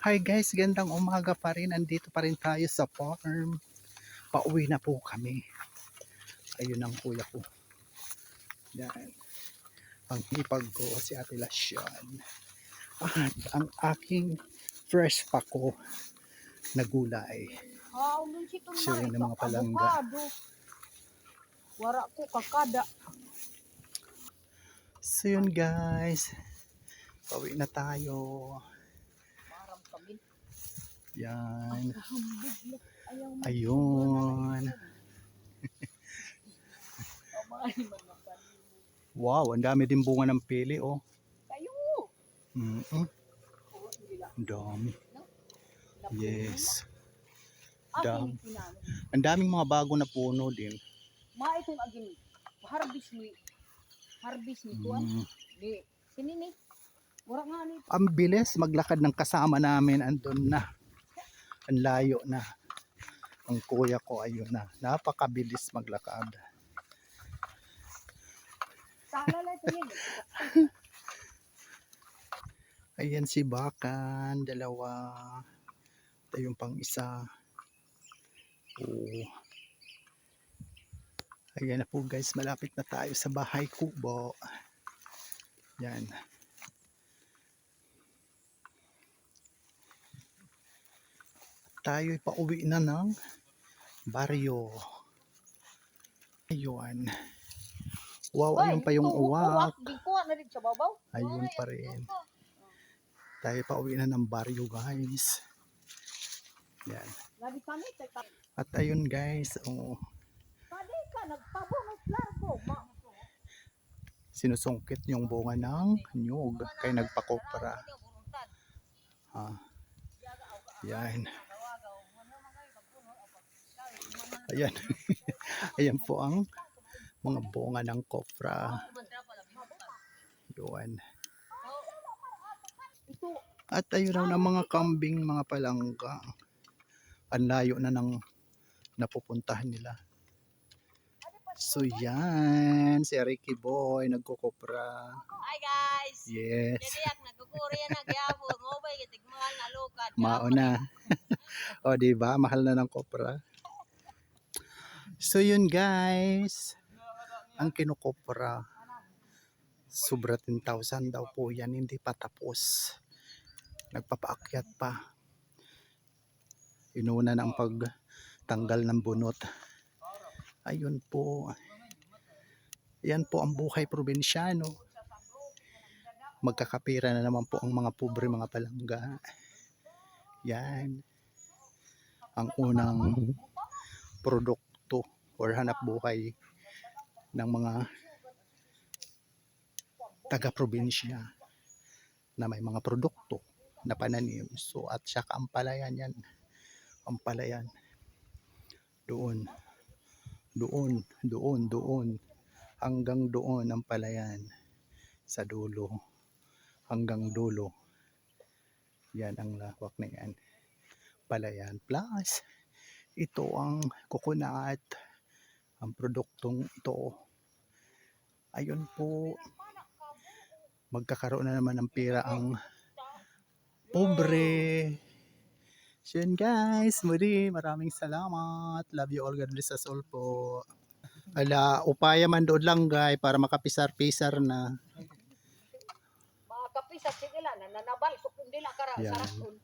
Hi guys, gandang umaga pa rin. Andito pa rin tayo sa farm. Pauwi na po kami. Ayun ang kuya ko. Yan. Ang hipag ko si Ate Lasyon. At ang aking fresh pa ko na gulay. Siya rin ang mga palangga. Wara ko kakada. So yun guys. Pauwi na tayo. Kami. Yan. Ayun. Wow, ang dami din bunga ng pili oh. Kayo. Gila. Ang dami. Yes. Dam. Ang daming mga bago na puno din. Ma itong agin. Harvest ni. Harvest ni kuan. Mm. Di. Sini Ang bilis maglakad ng kasama namin andun na. Ang layo na. Ang kuya ko ayun na. Napakabilis maglakad. Ayan si Bakan, dalawa. Ito yung pang isa. Oh. Ayan na po guys, malapit na tayo sa bahay kubo. Yan. Tayo'y pauwi na ng baryo. Ayun. Wow, ayun pa yung uwak. Ayun pa rin. Tayo pauwi na ng baryo guys. Yan. At ayun guys, oh, sinusungkit yung bunga ng nyug kay nagpakopra. Ha. Yan. Ayan. Ayan po ang mga bunga ng kopra. Yun. At ayun raw ng mga kambing, mga palangga. Ang layo na ng napupuntahan nila. So yan, si Ricky Boy nagkukopra. Hi guys. Yes, Jadi ak nagkukuri na gyapon. Mo ba gitig mahal na lukat. mauna. o di ba, mahal na ng kopra. So yun guys, ang kinukopra, sobra 10,000 daw po yan, hindi pa tapos. Nagpapaakyat pa. Inuna ng pagtanggal ng bunot. Ayun po. Yan po ang buhay probinsyano. Magkakapira na naman po ang mga pobre mga palangga. Yan. Ang unang produkto or hanap buhay ng mga taga-probinsya na may mga produkto na pananim. So at saka ang palayan yan. Ang palayan. Doon. Doon, doon, doon. Hanggang doon ang palayan. Sa dulo. Hanggang dulo. Yan ang lawak na yan. Palayan. Plus, ito ang coconut. Ang produktong ito. Ayun po. Magkakaroon na naman ng pera ang pobre. So yun guys, muli maraming salamat. Love you all, God bless us all po. Ala, upaya man doon lang guys para makapisar-pisar na. Mga kapisat sige lang. Nananabal. So kung dila kara. Yan. Sarakon.